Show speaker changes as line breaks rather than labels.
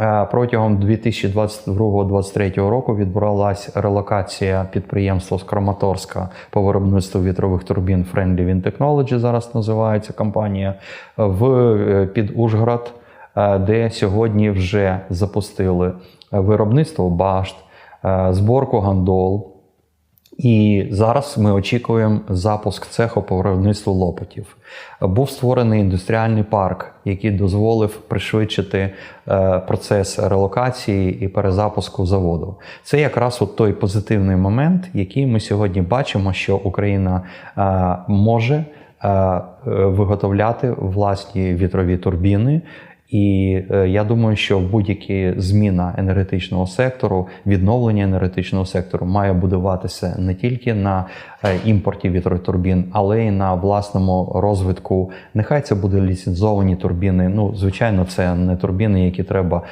Е, Протягом 2022-2023 року відбувалася релокація підприємства з Краматорська по виробництву вітрових турбін Friendly Wind Technology, зараз називається компанія, в е, під Ужгород, е, де сьогодні вже запустили виробництво башт, зборку гандол. І зараз ми очікуємо запуск цеху по виробництву лопатів. Був створений індустріальний парк, який дозволив пришвидшити е, процес релокації і перезапуску заводу. Це якраз от той позитивний момент, який ми сьогодні бачимо, що Україна е, може е, виготовляти власні вітрові турбіни. І е, я думаю, що будь-яка зміна енергетичного сектору, відновлення енергетичного сектору має будуватися не тільки на е, імпорті вітротурбін, але й на власному розвитку. Нехай це буде ліцензовані турбіни. Ну, звичайно, це не турбіни, які треба